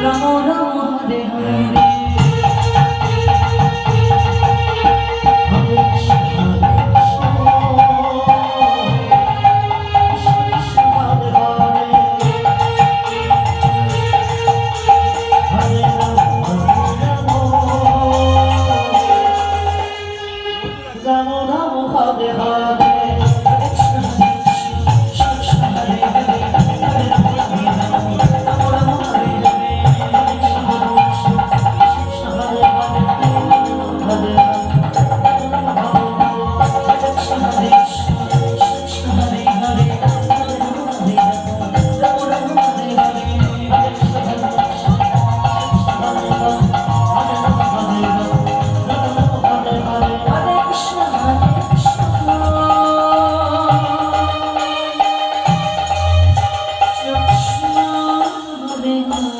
Ramo Ramo Hare Hare Radhe Radhe Oh.